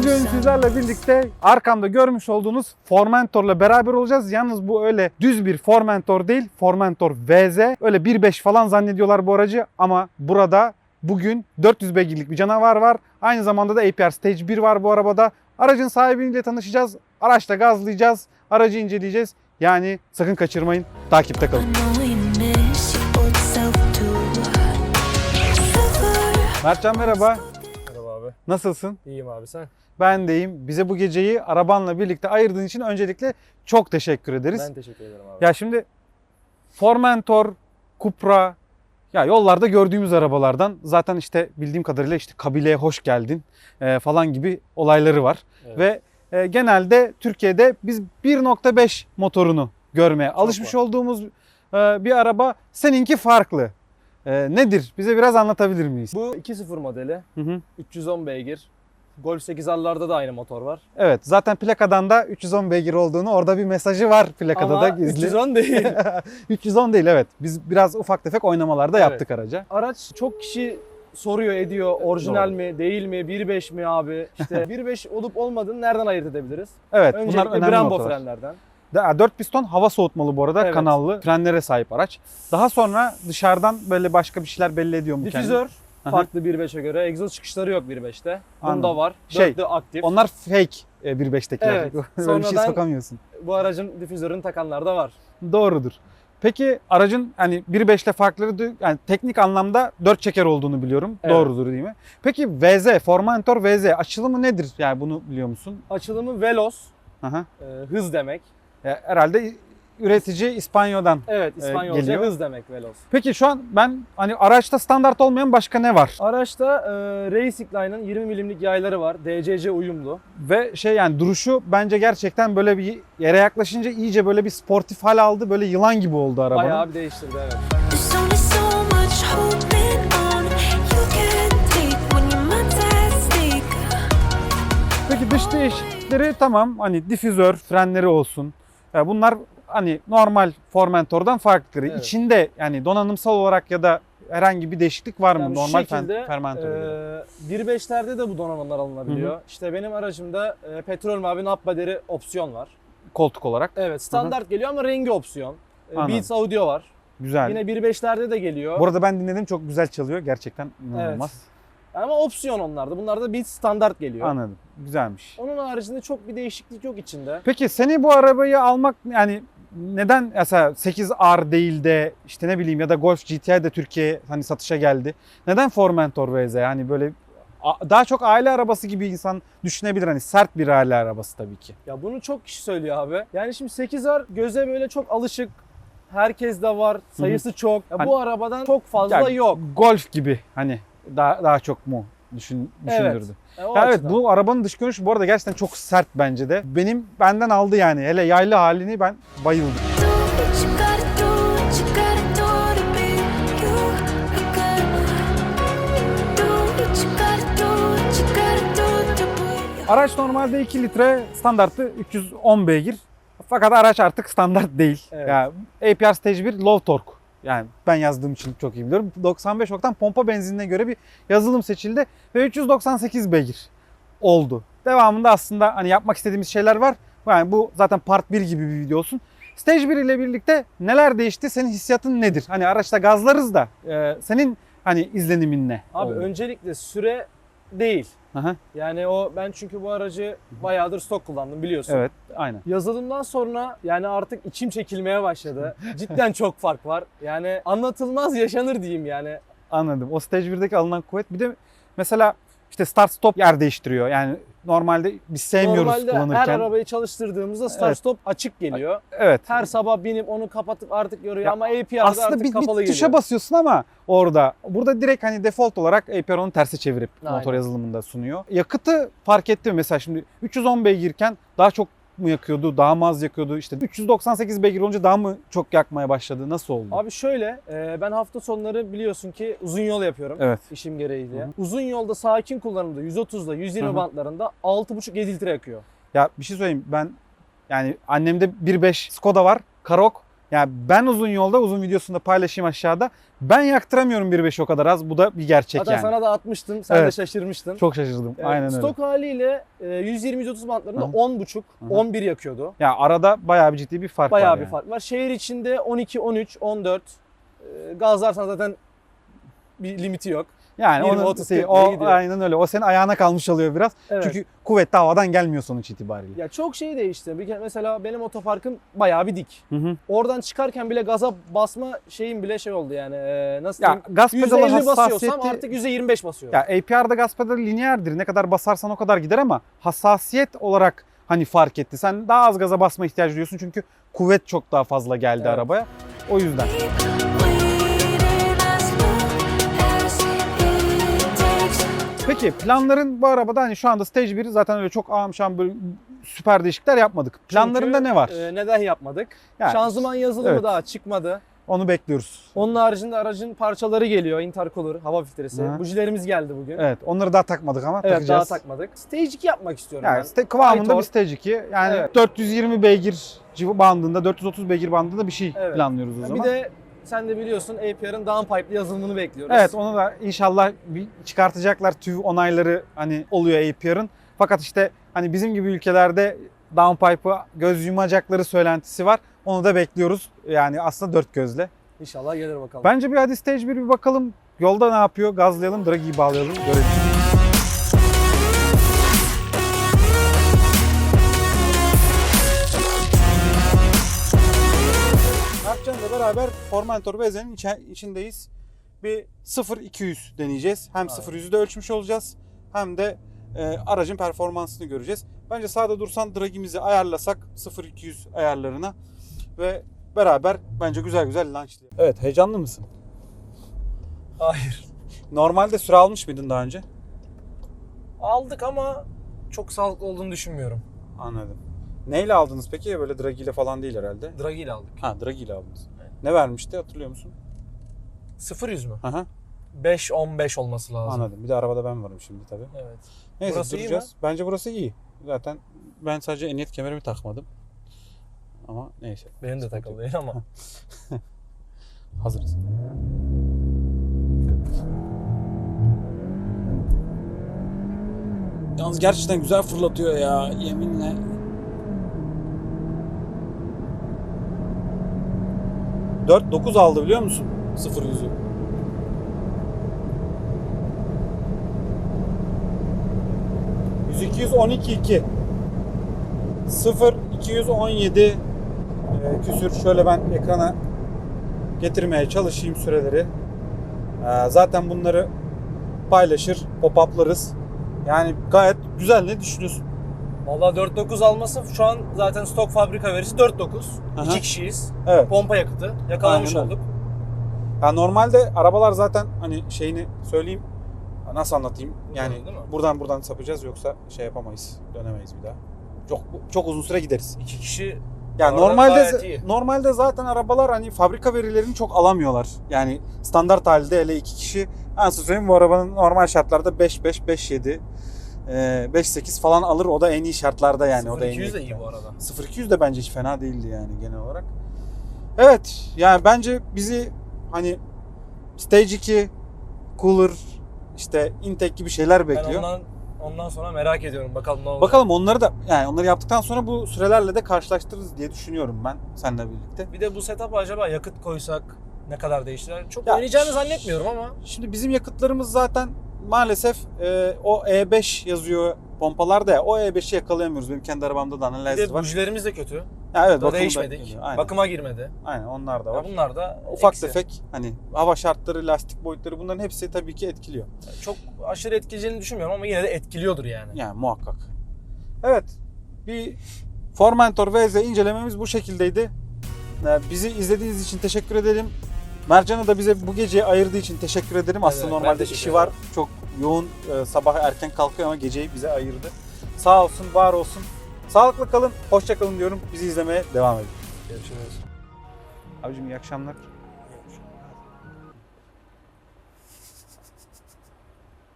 Bugün sizlerle birlikte arkamda görmüş olduğunuz Formentor'la beraber olacağız. Yalnız bu öyle düz bir Formentor değil. Formentor VZ. Öyle 1.5 falan zannediyorlar bu aracı ama burada bugün 400 beygirlik bir canavar var. Aynı zamanda da APR Stage 1 var bu arabada. Aracın sahibiyle tanışacağız. Araçta gazlayacağız. Aracı inceleyeceğiz. Yani sakın kaçırmayın. Takipte kalın. Mertcan merhaba. Abi. Nasılsın? İyiyim abi sen? Ben deyim. Bize bu geceyi arabanla birlikte ayırdığın için öncelikle çok teşekkür ederiz. Ben teşekkür ederim abi. Ya şimdi Formentor, Cupra ya yollarda gördüğümüz arabalardan zaten işte bildiğim kadarıyla işte kabileye hoş geldin e, falan gibi olayları var. Evet. Ve e, genelde Türkiye'de biz 1.5 motorunu görmeye alışmış var. olduğumuz e, bir araba. Seninki farklı. E, nedir? Bize biraz anlatabilir miyiz? Bu 2.0 modeli. Hı hı. 310 beygir. Golf 8R'larda da aynı motor var. Evet zaten plakadan da 310 beygir olduğunu orada bir mesajı var plakada Ama da gizli. 310 değil. 310 değil evet. Biz biraz ufak tefek oynamalarda Evet. yaptık araca. Araç çok kişi soruyor ediyor. Orijinal Doğru. mi değil mi 1.5 mi abi? İşte 1.5 olup olmadığını nereden ayırt edebiliriz? Evet Öncelikle bunlar önemli Brembo noktalar. frenlerden. 4 piston hava soğutmalı bu arada Evet. kanallı frenlere sahip araç. Daha sonra dışarıdan böyle başka bir şeyler belli ediyor mu kendini? Difüzör farklı 1.5'e göre. Egzoz çıkışları yok 1.5'te. Bunda var. Şey, aktif. Onlar fake e, 1.5'tekiler. Evet. Böyle bir şey sokamıyorsun. Bu aracın difüzörünü takanlar da var. Doğrudur. Peki aracın hani 1.5 ile farkları da- yani teknik anlamda 4 çeker olduğunu biliyorum. Evet. Doğrudur değil mi? Peki VZ, Formentor VZ açılımı nedir? Yani bunu biliyor musun? Açılımı Veloz. Aha. e, hız demek. Ya herhalde üretici İspanyol'dan. Evet İspanyolca geliyor. hız demek Veloz. Peki şu an ben hani araçta standart olmayan başka ne var? Araçta e, Racing Line'ın 20 milimlik yayları var. DCC uyumlu. Ve şey yani duruşu bence gerçekten böyle bir yere yaklaşınca iyice böyle bir sportif hal aldı. Böyle yılan gibi oldu arabanın. Bayağı bir değiştirdi evet. Peki dış değişiklikleri tamam hani difüzör, frenleri olsun. Ya bunlar hani normal Formentor'dan farklıdır. Evet. İçinde yani donanımsal olarak ya da herhangi bir değişiklik var mı Yani normal şekilde Fermentor'a göre? e, 1.5'lerde de bu donanımlar alınabiliyor. İşte benim aracımda e, petrol mavi nappa deri opsiyon var. Koltuk olarak. Evet standart geliyor ama rengi opsiyon. E, Anladım. Beats audio var. Güzel. Yine 1.5'lerde de geliyor. Bu arada ben dinledim çok güzel çalıyor. Gerçekten inanılmaz. Ama opsiyon onlarda. Bunlarda Beats standart geliyor. Anladım. Güzelmiş. Onun haricinde çok bir değişiklik yok içinde. Peki seni bu arabayı almak yani neden mesela 8R değil de işte ne bileyim ya da Golf GTI de Türkiye'ye hani satışa geldi. Neden Formentor VZ? Yani böyle daha çok aile arabası gibi insan düşünebilir hani sert bir aile arabası tabii ki. Ya bunu çok kişi söylüyor abi. Yani şimdi 8R göze böyle çok alışık. Herkes de var. Sayısı çok. Ya Hani- bu arabadan çok fazla Yani yok. Golf gibi hani daha daha çok mu düşün, Evet. düşündürdü. Ya o Ya evet açıdan. bu arabanın dış görünüşü bu arada gerçekten çok sert bence de. Benim benden aldı yani. Hele yaylı halini ben bayıldım. Araç normalde 2 litre standartı 310 beygir. Fakat araç artık standart değil. Evet. Yani APR Stage 1 low torque. Yani ben yazdığım için çok iyi biliyorum. 95 oktan pompa benzinine göre bir yazılım seçildi ve 398 beygir oldu. Devamında aslında hani yapmak istediğimiz şeyler var. Yani bu zaten part 1 gibi bir video olsun. Stage 1 ile birlikte neler değişti? Senin hissiyatın nedir? Hani araçta gazlarız da e, senin hani izlenimin ne? Abi oldu? öncelikle süre değil. Aha, Yani o ben çünkü bu aracı bayağıdır stok kullandım biliyorsun. evet aynen. Yazılımdan sonra yani artık içim çekilmeye başladı. Cidden çok fark var. Yani anlatılmaz yaşanır diyeyim yani. Anladım. O Stage 1'deki alınan kuvvet bir de mesela işte start stop yer değiştiriyor. Yani normalde biz sevmiyoruz Normalde her kullanırken. arabayı çalıştırdığımızda start Evet. stop açık geliyor. Evet. Her sabah binip onu kapatıp artık yoruyor Ya ama APR'da Aslında artık bir, kapalı bir tuşa geliyor. basıyorsun ama orada. Burada direkt hani default olarak APR onu terse çevirip Aynen. motor yazılımında sunuyor. Yakıtı fark etti mi? Mesela şimdi 310 beygirken daha çok mu yakıyordu, daha mı az yakıyordu? İşte 398 beygir olunca daha mı çok yakmaya başladı? Nasıl oldu? Abi şöyle e, ben hafta sonları biliyorsun ki uzun yol yapıyorum. Evet. işim gereği diye. Hı. Uzun yolda sakin kullanımda 130'da 120 Hı hı. bantlarında 6,5-7 litre yakıyor. Ya bir şey söyleyeyim ben yani annemde 1.5 Skoda var. Karoq Yani ben uzun yolda uzun videosunda paylaşayım aşağıda. Ben yaktıramıyorum 1.5 o kadar az. Bu da bir gerçek Zaten yani. sana da atmıştım. Sen de Evet. şaşırmıştın. Çok şaşırdım. Evet, Aynen öyle. Stok haliyle e, 120-130 bantlarında Hı. 10.5, Hı. 11 yakıyordu. Ya arada bayağı bir ciddi bir fark Bayağı var bir yani. fark var. Şehir içinde 12, 13, 14. E, gazlarsan zaten bir limiti yok. Yani 20, onun 30, şey, 40 diye o gidiyor. aynen öyle. O senin ayağına kalmış oluyor biraz. Evet. Çünkü kuvvetli havadan gelmiyor sonuç itibariyle. ya çok şey değişti. Bir kere mesela benim otoparkım bayağı bir dik. Hı hı. Oradan çıkarken bile gaza basma şeyim bile şey oldu yani. E, nasıl Ya diyeyim? gaz pedalı %50 basıyorsam artık %25 basıyor. ya APR'da gaz pedalı lineerdir. Ne kadar basarsan o kadar gider ama hassasiyet olarak hani fark etti. Sen daha az gaza basma ihtiyacı duyuyorsun çünkü kuvvet çok daha fazla geldi Evet. arabaya. O yüzden. Peki planların bu arabada hani şu anda Stage 1 zaten öyle çok ağam şam böyle süper değişiklikler yapmadık. Planlarında Çünkü, ne var? e, neden yapmadık? Yani Şanzıman yazılımı evet. daha çıkmadı. onu bekliyoruz. Onun haricinde aracın parçaları geliyor. Intercooler, hava filtresi. Hı. Bujilerimiz geldi bugün. Evet, Evet onları daha takmadık ama daha takacağız. takmadık. Stage 2 yapmak istiyorum Yani ben. ste- kıvamında Aytor. bir Stage 2. Yani Evet. 420 beygir bandında, 430 beygir bandında bir şey Evet. planlıyoruz o zaman. Bir de sen de biliyorsun APR'ın downpipe'li yazılımını bekliyoruz. Evet onu da inşallah bir çıkartacaklar TÜV onayları hani oluyor APR'ın. Fakat işte hani bizim gibi ülkelerde downpipe'ı göz yumacakları söylentisi var. Onu da bekliyoruz. Yani aslında dört gözle. İnşallah gelir bakalım. Bence bir hadi stage 1 bir bakalım. Yolda ne yapıyor? Gazlayalım, Dragi'yi bağlayalım. Görelim. Beraber Formentor Veze'nin içe- içindeyiz. Bir 0-200 deneyeceğiz. Hem Aynen. 0-100'ü de ölçmüş olacağız. Hem de e, aracın performansını göreceğiz. Bence sağda dursan Dragi'mizi ayarlasak 0-200 ayarlarına ve beraber bence güzel güzel launchlayalım. Evet heyecanlı mısın? Hayır. Normalde süre almış mıydın daha önce? Aldık ama çok sağlıklı olduğunu düşünmüyorum. Anladım. Neyle aldınız peki? Böyle Draghi ile falan değil herhalde. Draghi ile aldık. Ha Draghi ile aldınız. Ne vermişti hatırlıyor musun? 0-100 mü? Aha 5-15 olması lazım. anladım. Bir de arabada ben varım şimdi tabii. Evet. Neyse Burası iyi duracağız. Bence burası iyi. Zaten ben sadece emniyet kemerimi takmadım. Ama neyse. Benim de takılı değil ama. Hazırız. Yalnız gerçekten güzel fırlatıyor ya yeminle. Dört dokuz aldı biliyor musun? Sıfır yüzü. Yüz iki yüz on iki iki. Sıfır iki yüz on yedi e, küsür. Şöyle ben ekrana getirmeye çalışayım süreleri. Ee, zaten bunları paylaşır, pop-up'larız. Yani gayet güzel. Ne düşünüyorsun? Valla 4.9 alması şu an zaten stok fabrika verisi 4.9. Aha. 2 kişiyiz. Evet. Pompa yakıtı. Yakalamış Aynen öyle. olduk. Ya normalde arabalar zaten hani şeyini söyleyeyim. Nasıl anlatayım? Yani Değil mi? buradan buradan sapacağız yoksa şey yapamayız. Dönemeyiz bir daha. Çok çok uzun süre gideriz. 2 kişi Ya Bu arada normalde iyi. normalde zaten arabalar hani fabrika verilerini çok alamıyorlar. Yani standart halde hele iki kişi nasıl söyleyeyim bu arabanın normal şartlarda 5 5 5 7 5 8 falan alır. O da en iyi şartlarda yani o da en 200 de iyi. iyi bu arada. 0200 de bence hiç fena değildi yani genel olarak. Evet yani bence bizi hani Stage 2, Cooler, işte Intake gibi şeyler Ben bekliyor. ondan ondan sonra merak ediyorum bakalım ne olacak. Bakalım onları da yani onları yaptıktan sonra bu sürelerle de karşılaştırırız diye düşünüyorum ben seninle birlikte. Bir de bu setup acaba yakıt koysak ne kadar değiştirir? Çok Ya- oynayacağını zannetmiyorum ama. Şimdi bizim yakıtlarımız zaten maalesef e, o E5 yazıyor pompalarda ya o E5'i yakalayamıyoruz. Benim kendi arabamda da analiz var. bujilerimiz de kötü. Ya evet Da bakımı da değişmedik. Aynen. Bakıma girmedi. Aynen onlar da Ya var. bunlar da Ufak eksi. tefek hani hava şartları, lastik boyutları bunların hepsi tabii ki etkiliyor. Çok aşırı etkileyeceğini düşünmüyorum ama yine de etkiliyordur yani. Yani muhakkak. Evet. Bir Formentor VZ incelememiz bu şekildeydi. Ee, Bizi izlediğiniz için teşekkür ederim. Mercan'a da bize bu geceyi ayırdığı için teşekkür ederim. Aslında Evet, normalde işi var. Çok yoğun. e, Sabah erken kalkıyor ama geceyi bize ayırdı. Sağ olsun, var olsun. Sağlıklı kalın, hoşça kalın diyorum. Bizi izlemeye devam edin. Görüşürüz. Abicim iyi akşamlar.